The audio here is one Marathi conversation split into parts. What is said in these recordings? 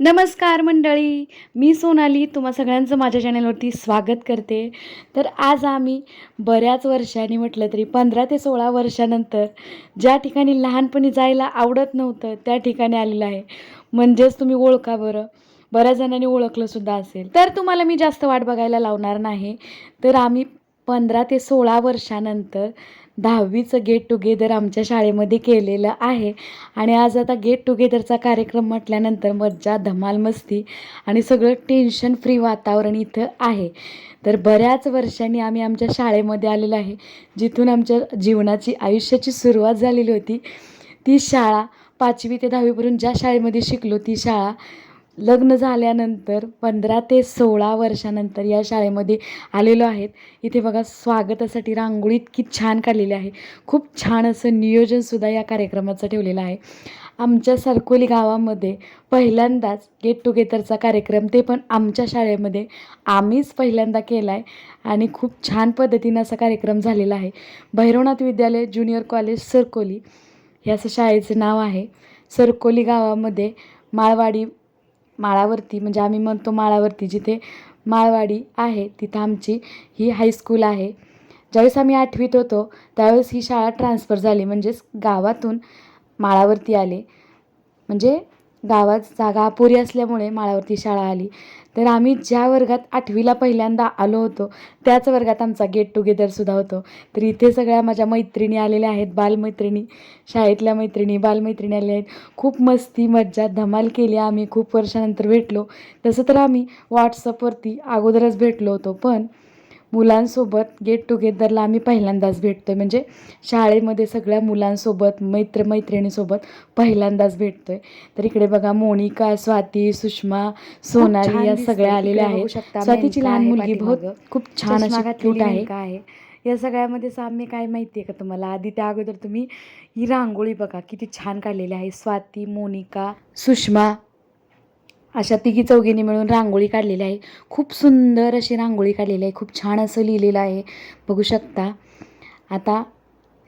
नमस्कार मंडळी मी सोनाली तुम्हा सगळ्यांचं माझ्या चॅनलवरती स्वागत करते. तर आज आम्ही बऱ्याच वर्षांनी म्हटलं तरी पंधरा ते सोळा वर्षानंतर ज्या ठिकाणी लहानपणी जायला आवडत नव्हतं त्या ठिकाणी आलेलं आहे. म्हणजेच तुम्ही ओळखा बरं. बऱ्याच जणांनी ओळखलंसुद्धा असेल. तर तुम्हाला मी जास्त वाट बघायला लावणार नाही. तर आम्ही पंधरा ते सोळा वर्षानंतर दहावीचं गेट टुगेदर आमच्या शाळेमध्ये केलेलं आहे. आणि आज आता गेट टुगेदरचा कार्यक्रम म्हटल्यानंतर मज्जा धमाल मस्ती आणि सगळं टेन्शन फ्री वातावरण इथं आहे. तर बऱ्याच वर्षांनी आम्ही आमच्या शाळेमध्ये आलेलो आहे. जिथून आमच्या जीवनाची आयुष्याची सुरुवात झालेली होती. ती शाळा पाचवी ते दहावीपर्यंत ज्या शाळेमध्ये शिकलो ती शाळा लग्न झाल्यानंतर पंधरा ते सोळा वर्षानंतर या शाळेमध्ये आलेलो आहेत. इथे बघा स्वागतासाठी रांगोळी इतकी छान काढलेली आहे. खूप छान असं नियोजनसुद्धा या कार्यक्रमाचं ठेवलेलं आहे. आमच्या सरकोली गावामध्ये पहिल्यांदाच गेट टुगेदरचा कार्यक्रम ते पण आमच्या शाळेमध्ये. आम्हीच पहिल्यांदा केला आहे आणि खूप छान पद्धतीनं असा कार्यक्रम झालेला आहे. भैरवनाथ विद्यालय ज्युनियर कॉलेज सरकोली हे असं शाळेचं नाव आहे. सरकोली गावामध्ये माळवाडी माळावरती म्हणजे आम्ही म्हणतो माळावरती जिथे माळवाडी आहे तिथं आमची ही हायस्कूल आहे. ज्यावेळेस आम्ही आठवीत होतो त्यावेळेस ही शाळा ट्रान्सफर झाली म्हणजेच गावातून माळावरती आले. म्हणजे गावात जागा अपुरी असल्यामुळे माळावरती शाळा आली. तर आम्ही ज्या वर्गात आठवीला पहिल्यांदा आलो होतो त्याच वर्गात आमचा गेट टुगेदरसुद्धा होतो. तर इथे सगळ्या माझ्या मैत्रिणी आलेल्या आहेत बालमैत्रिणी शाळेतल्या मैत्रिणी बालमैत्रिणी आलेल्या आहेत. खूप मस्ती मज्जा धमाल केली आम्ही. खूप वर्षानंतर भेटलो. तसं तर आम्ही व्हॉट्सअपवरती अगोदरच भेटलो होतो पण मुलांसोबत गेट टुगेदरला आम्ही पहिल्यांदाच भेटतो आहे म्हणजे शाळेमध्ये सगळ्या मुलांसोबत मैत्र मैत्रिणीसोबत पहिल्यांदाच भेटतो आहे तर इकडे बघा मोनिका स्वाती सुषमा सोनाली या सगळ्या आलेल्या आहेत. स्वातीची लहान मुलगी बहुत खूप छान अशी क्यूट आहे. आहे. या सगळ्यामध्ये साम्य काय माहिती आहे का तुम्हाला? आधी त्या अगोदर तुम्ही ही रांगोळी बघा. किती छान काढलेली आहे. स्वाती मोनिका. सुषमा अशा तिघी चौघींनी मिळून रांगोळी काढलेली आहे. खूप सुंदर अशी रांगोळी काढलेली आहे. खूप छान असं लिहिलेलं आहे. बघू शकता. आता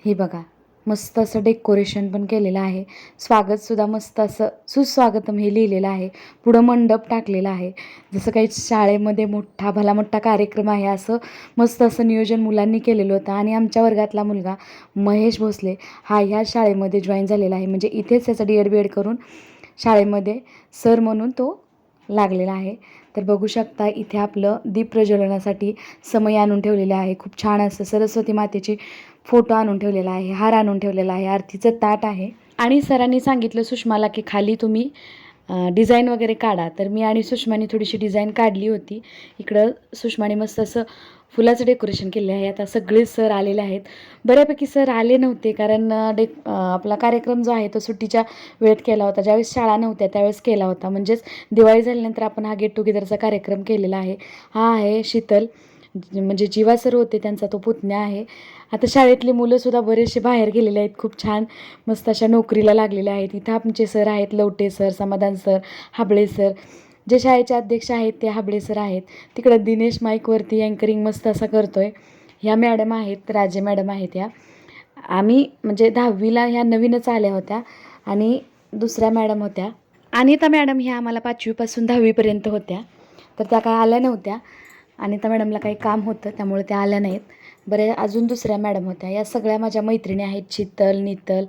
हे बघा. मस्त असं डेकोरेशन पण केलेलं आहे. स्वागतसुद्धा मस्त असं सुस्वागतम हे लिहिलेलं आहे. पुढं मंडप टाकलेला आहे. जसं काही शाळेमध्ये मोठा भला मोठा कार्यक्रम आहे असं मस्त असं नियोजन मुलांनी केलेलं होतं. आणि आमच्या वर्गातला मुलगा महेश भोसले हा ह्या शाळेमध्ये जॉईन झालेला आहे. म्हणजे इथेच त्याचा डी एड बी एड करून शाळेमध्ये सर म्हणून तो लागलेला आहे. तर बघू शकता इथे आपलं दीप प्रज्वलनासाठी समय आणून ठेवलेले आहे. खूप छान असं सरस्वती मातेची फोटो आणून ठेवलेला आहे. हार आणून ठेवलेला आहे. आरतीचं ताट आहे. आणि सरांनी सांगितलं सुषमाला की खाली तुम्ही डिझाईन वगैरे काढा. तर मी आणि सुषमाने थोडीशी डिझाईन काढली होती. इकडं सुषमाने मस्त असं फुलाचं डेकोरेशन केले आहे. आता सगळे सर आलेले आहेत. बऱ्यापैकी सर आले नव्हते कारण डे आपला कार्यक्रम जो आहे तो सुट्टीच्या वेळेत केला होता. ज्यावेळेस शाळा नव्हत्या त्यावेळेस केला होता. म्हणजेच दिवाळी झाल्यानंतर आपण हा गेट टुगेदरचा कार्यक्रम केलेला आहे. हा आहे शीतल. म्हणजे जीवा सर होते त्यांचा तो पुतण्या आहे. आता शाळेतली मुलंसुद्धा बरेचसे बाहेर गेलेले आहेत खूप छान मस्त अशा नोकरीला लागलेले आहेत. इथं आमचे सर आहेत Lavate sir Samadhan sir Habale sir. जे शाळेचे अध्यक्ष आहेत ते हाबळे सर आहेत. तिकडं दिनेश माईकवरती अँकरिंग मस्त असा करतो आहे ह्या मॅडम आहेत राजे मॅडम आहेत या. आम्ही म्हणजे दहावीला ह्या नवीनच आल्या होत्या आणि दुसऱ्या मॅडम होत्या. अनिता मॅडम ह्या आम्हाला पाचवीपासून दहावीपर्यंत होत्या. तर त्या काय आल्या नव्हत्या. अनिता मॅडमला काही काम होतं त्यामुळे त्या आल्या नाहीत. बरे अजून दुसऱ्या मॅडम होत्या. या सगळ्या माझ्या मैत्रिणी आहेत शीतल नितल.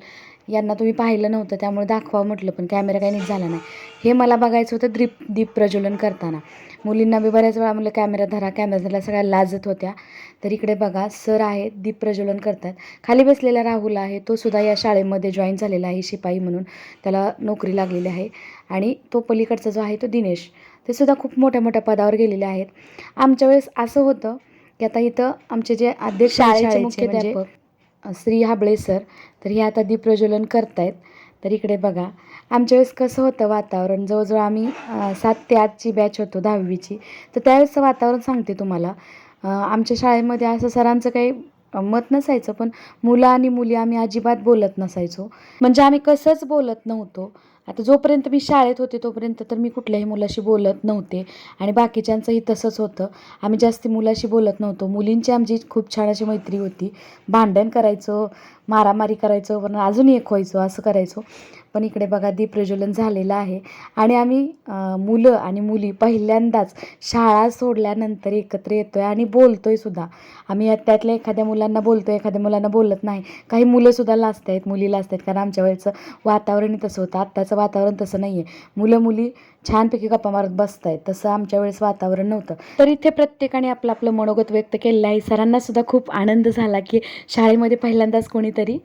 यांना तुम्ही पाहिलं नव्हतं त्यामुळे दाखवा म्हटलं पण कॅमेरा काही नीट झाला नाही. हे मला बघायचं होतं दीप दीप प्रज्वलन करताना. मुलींना बी बऱ्याच वेळा म्हणलं कॅमेरा धरा कॅमेरा धरला सगळ्या लाजत होत्या. तर इकडे बघा सर आहेत दीप प्रज्वलन करतात. खाली बसलेला राहुल आहे तो सुद्धा या शाळेमध्ये जॉईन झालेला आहे शिपाई म्हणून. त्याला नोकरी लागलेली आहे. आणि तो पलीकडचा जो आहे तो दिनेश. ते सुद्धा खूप मोठ्या मोठ्या पदावर गेलेले आहेत. आमच्या वेळेस असं होतं की आता इथं आमचे जे अध्यक्ष शाळेचे मुख्याध्यापक. श्री हाबळे सर तर हे आता दीपप्रज्वलन करतायत. तर इकडे बघा आमच्या वेळेस कसं होतं वातावरण? जवळजवळ आम्ही सात ते आठची बॅच होतो दहावीची. तर त्यावेळेसचं वातावरण सांगते तुम्हाला. आमच्या शाळेमध्ये असं सरांचं काही मत नसायचं पण मुलं आणि मुली आम्ही अजिबात बोलत नसायचो. म्हणजे आम्ही कसंच बोलत नव्हतो. आता जोपर्यंत मी शाळेत होते तोपर्यंत तर मी कुठल्याही मुलाशी बोलत नव्हते. आणि बाकीच्यांचंही तसंच होतं. आम्ही जास्ती मुलाशी बोलत नव्हतो. मुलींची आमची खूप छान अशी मैत्री होती. भांडण करायचो मारामारी करायचो पण अजून एक व्हायचो असं करायचो. पण इकडे बघा दीपप्रज्वलन झालेलं आहे. आणि आम्ही मुलं आणि मुली पहिल्यांदाच शाळा सोडल्यानंतर एकत्र येतो आहे आणि बोलतो आहे सुद्धा. आम्ही त्यातल्या एखाद्या मुलांना बोलतो आहे एखाद्या मुलांना बोलत नाही. काही मुलंसुद्धा लाजत आहेत मुली लाजत आहेत कारण आमच्या वेळेचं वातावरणही तसं होतं. आत्ताचं वातावरण तसं नाही आहे मुलं मुली छानपैकी गप्पा मारत बसत आहेत तसं आमच्या वेळेस वातावरण नव्हतं. तर इथे प्रत्येकाने आपलं आपलं मनोगत व्यक्त केलेलं आहे. सरांना सुद्धा खूप आनंद झाला की शाळेमध्ये पहिल्यांदाच कोणीतरी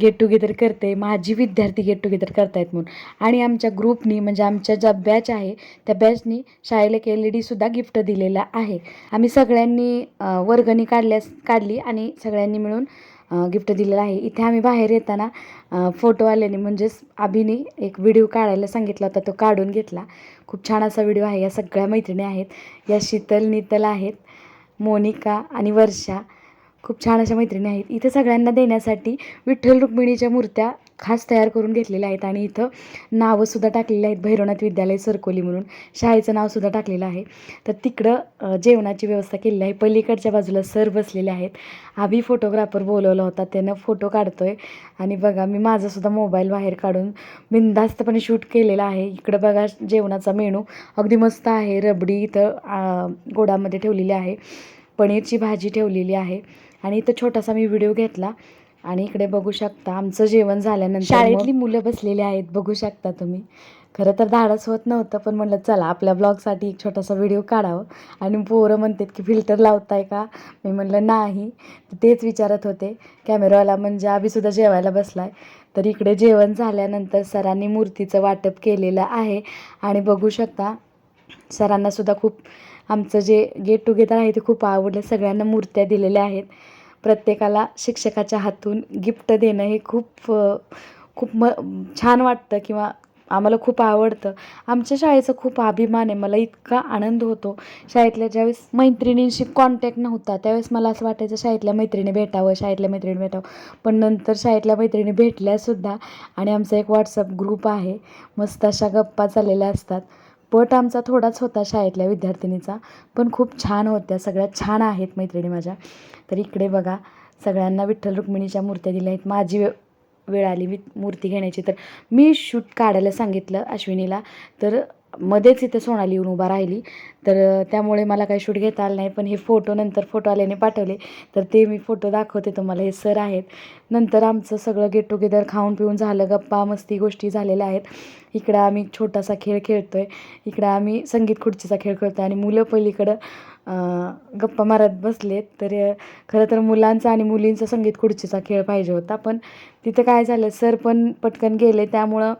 गेट टुगेदर करते. माझी विद्यार्थी गेट टुगेदर करतायत म्हणून. आणि आमच्या ग्रुपनी म्हणजे आमच्या ज्या बॅच आहे त्या बॅचनी शाळेला एक एल ई डीसुद्धा गिफ्ट दिलेला आहे. आम्ही सगळ्यांनी वर्गणी काढल्यास काढली आणि सगळ्यांनी मिळून गिफ्ट दिलेलं आहे. इथे आम्ही बाहेर येताना फोटोवाल्याने म्हणजेच अभिने एक व्हिडिओ काढायला सांगितला होता. तो काढून घेतला. खूप छान असा व्हिडिओ आहे. या सगळ्या मैत्रिणी आहेत. या शीतल नितल आहेत. मोनिका आणि वर्षा. खूप छान अशा मैत्रिणी आहेत. इथे सगळ्यांना देण्यासाठी विठ्ठल रुक्मिणीच्या मूर्त्या खास तयार करून घेतलेले आहेत आणि इथं नावंसुद्धा टाकलेली आहेत. भैरवनाथ विद्यालय सरकोली म्हणून शाळेचं नावसुद्धा टाकलेलं आहे. तर तिकडं जेवणाची व्यवस्था केलेली आहे. पलीकडच्या बाजूला सर बसलेले आहेत. आम्ही फोटोग्राफर बोलवला होता. त्यानं फोटो काढतो आहे आणि बघा मी माझासुद्धा मोबाईल बाहेर काढून बिनधास्तपणे शूट केलेला आहे. इकडं बघा जेवणाचा मेनू अगदी मस्त आहे. रबडी इथं गोडामध्ये ठेवलेली आहे. पनीरची भाजी ठेवलेली आहे. आणि इथं छोटासा मी व्हिडिओ घेतला. आणि इकडे बघू शकता आमचं जेवण झाल्यानंतर शाळेतली मुलं बसलेली आहेत बघू शकता तुम्ही. खरं तर धाडस होत नव्हतं पण म्हणलं चला आपल्या ब्लॉगसाठी एक छोटासा व्हिडिओ काढावं. आणि पोरं म्हणतात की फिल्टर लावताय का? मी म्हणलं नाही. तेच विचारत होते. कॅमेरावाला म्हणजे आम्हीसुद्धा जेवायला बसलाय. तर इकडे जेवण झाल्यानंतर सरांनी मूर्तीचं वाटप केलेलं आहे. आणि बघू शकता सरांना सुद्धा खूप आमचं जे गेट टुगेदर आहे ते खूप आवडलं. सगळ्यांना मूर्त्या दिलेल्या आहेत. प्रत्येकाला शिक्षकाच्या हातून गिफ्ट देणं हे खूप खूप म छान वाटतं किंवा आम्हाला खूप आवडतं. आमच्या शाळेचा खूप अभिमान आहे. मला इतका आनंद होतो. शाळेतल्या ज्यावेळेस मैत्रिणींशी कॉन्टॅक्ट नव्हता त्यावेळेस मला असं वाटायचं शाळेतल्या मैत्रिणी भेटावं शाळेतल्या मैत्रिणी भेटावं. पण नंतर शाळेतल्या मैत्रिणी भेटल्यासुद्धा आणि आमचा एक व्हॉट्सअप ग्रुप आहे. मस्त अशा गप्पा चाललेल्या असतात. पट आमचा थोडाच होता शाळेतल्या विद्यार्थिनीचा पण खूप छान होत्या सगळ्या छान आहेत मैत्रिणी माझ्या. तर इकडे बघा सगळ्यांना विठ्ठल रुक्मिणीच्या मूर्त्या दिल्या आहेत. माझी वे वेळ आली मी मूर्ती घेण्याची. तर मी शूट काढायला सांगितलं अश्विनीला. तर मध्येच इथे सोनाली येऊन उभा राहिली. तर त्यामुळे मला काही शूट घेता आलं नाही. पण हे फोटो नंतर फोटो आल्याने पाठवले. तर ते मी फोटो दाखवते तुम्हाला. हे सर आहेत. नंतर आमचं सगळं गेट टुगेदर खाऊन पिऊन झालं. गप्पा मस्ती गोष्टी झालेल्या आहेत. इकडं आम्ही छोटासा खेळ खेळतो आहे इकडं आम्ही संगीत खुर्चीचा खेळ खेळतो आणि मुलं पलीकडं गप्पा मारत बसलेत. तर खरं तर मुलांचा आणि मुलींचा संगीत खुर्चीचा खेळ पाहिजे होता. पण तिथं काय झालं? सर पण पटकन गेले. त्यामुळं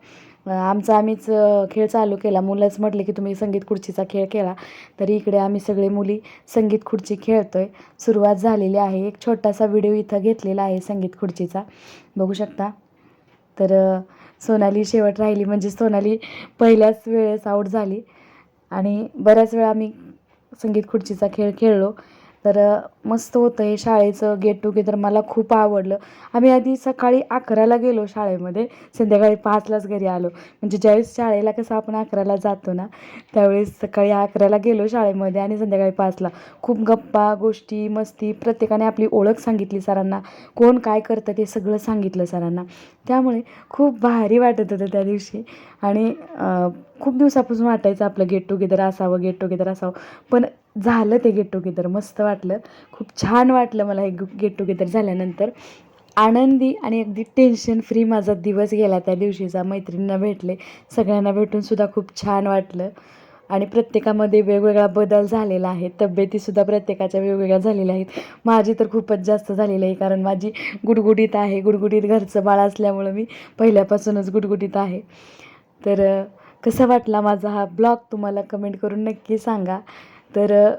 आमचा आम्हीच खेळ चालू केला. मुलंच म्हटले की तुम्ही संगीत खुर्चीचा खेळ खेळा तरी इकडे आम्ही सगळे मुली संगीत खुर्ची खेळतो आहे सुरुवात झालेली आहे. एक छोटासा व्हिडिओ इथं घेतलेला आहे संगीत खुर्चीचा. बघू शकता. तर सोनाली शेवट राहिली. म्हणजे सोनाली पहिल्याच वेळेस आऊट झाली. आणि बऱ्याच वेळा आम्ही संगीत खुर्चीचा खेळ खेळलो. तर मस्त होतं हे शाळेचं गेट टुगेदर मला खूप आवडलं. आम्ही आधी सकाळी अकराला गेलो शाळेमध्ये संध्याकाळी पाचलाच घरी आलो. म्हणजे ज्यावेळेस शाळेला कसं आपण अकराला जातो ना त्यावेळेस सकाळी अकराला गेलो शाळेमध्ये आणि संध्याकाळी पाचला. खूप गप्पा गोष्टी मस्ती प्रत्येकाने आपली ओळख सांगितली सरांना. कोण काय करतं ते सगळं सांगितलं सरांना. त्यामुळे खूप भारी वाटत होतं त्या दिवशी. आणि खूप दिवसापासून वाटायचं आपलं गेट टुगेदर असावं गेट टुगेदर असावं. पण झालं ते गेट टुगेदर मस्त वाटलं. खूप छान वाटलं मला हे गेट टुगेदर झाल्यानंतर. आनंदी आणि अगदी टेन्शन फ्री माझा दिवस गेला त्या दिवशीचा. मैत्रिणींना भेटले. सगळ्यांना भेटूनसुद्धा खूप छान वाटलं. आणि प्रत्येकामध्ये वेगवेगळा बदल झालेला आहे. तब्येतीसुद्धा प्रत्येकाच्या वेगवेगळ्या झालेल्या आहेत. माझी तर खूपच जास्त झालेली आहे कारण माझी गुडगुडीत आहे. गुडगुडीत घरचं बाळ असल्यामुळं मी पहिल्यापासूनच गुडगुडीत आहे. तर कसा वाटला माझा हा ब्लॉग? तुम्हाला कमेंट करून नक्की सांगा. तर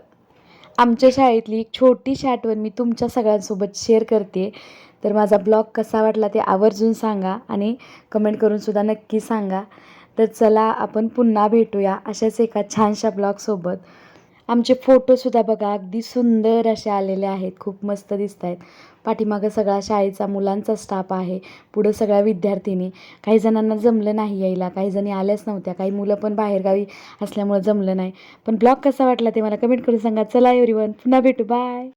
आमच्या शाळेतली एक छोटीशी आठवण मी तुमच्या सगळ्यांसोबत शेअर करते. तर माझा ब्लॉग कसा वाटला ते आवर्जून सांगा आणि कमेंट करूनसुद्धा नक्की सांगा. तर चला आपण पुन्हा भेटूया अशाच एका छानशा ब्लॉगसोबत आमचे फोटोसुद्धा बघा अगदी सुंदर असे आलेले आहेत. खूप मस्त दिसत आहेत पाठीमागं सगळा शाळेचा मुलांचा स्टाफ आहे. पुढं सगळ्या विद्यार्थिनी. काही जणांना जमलं नाही यायला. काही जणी आल्याच नव्हत्या. काही मुलं पण बाहेरगावी असल्यामुळं जमलं नाही. पण ब्लॉग कसा वाटला ते मला कमेंट करून सांगा. चला एव्हरीवन पुन्हा भेटू. बाय